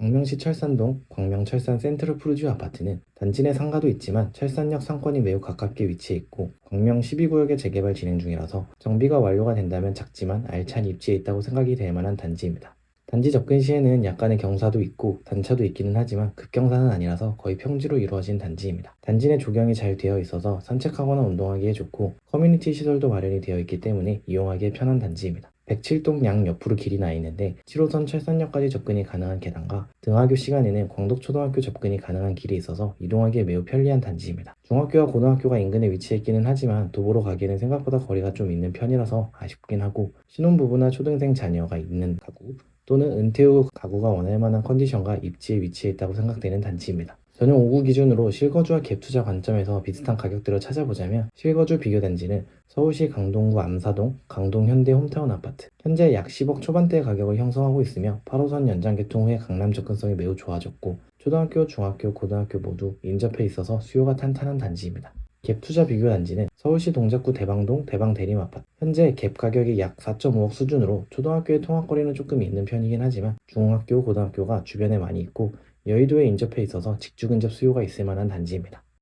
광명시 철산동 광명철산 센트럴 푸르지오 아파트는 단지 내 상가도 있지만 철산역 상권이 매우 가깝게 위치해 있고 광명 12구역의 재개발 진행 중이라서 정비가 완료가 된다면 작지만 알찬 입지에 있다고 생각이 될 만한 단지입니다. 단지 접근 시에는 약간의 경사도 있고 단차도 있기는 하지만 급경사는 아니라서 거의 평지로 이루어진 단지입니다. 단지 내 조경이 잘 되어 있어서 산책하거나 운동하기에 좋고 커뮤니티 시설도 마련이 되어 있기 때문에 이용하기에 편한 단지입니다. 107동 양 옆으로 길이 나 있는데 7호선 철산역까지 접근이 가능한 계단과 등하교 시간에는 광덕초등학교 접근이 가능한 길이 있어서 이동하기에 매우 편리한 단지입니다. 중학교와 고등학교가 인근에 위치해 있기는 하지만 도보로 가기에는 생각보다 거리가 좀 있는 편이라서 아쉽긴 하고 신혼부부나 초등생 자녀가 있는 가구 또는 은퇴 후 가구가 원할 만한 컨디션과 입지에 위치해 있다고 생각되는 단지입니다. 전용 5구 기준으로 실거주와 갭 투자 관점에서 비슷한 가격대로 찾아보자면 실거주 비교 단지는 서울시 강동구 암사동 강동 현대 홈타운 아파트 현재 약 10억 초반대 가격을 형성하고 있으며 8호선 연장 개통 후에 강남 접근성이 매우 좋아졌고 초등학교, 중학교, 고등학교 모두 인접해 있어서 수요가 탄탄한 단지입니다. 갭 투자 비교 단지는 서울시 동작구 대방동 대방 대림 아파트 현재 갭 가격이 약 4.5억 수준으로 초등학교의 통학거리는 조금 있는 편이긴 하지만 중학교, 고등학교가 주변에 많이 있고 여의도에 인접해 있어서 직주 근접 수요가 있을 만한 단지입니다.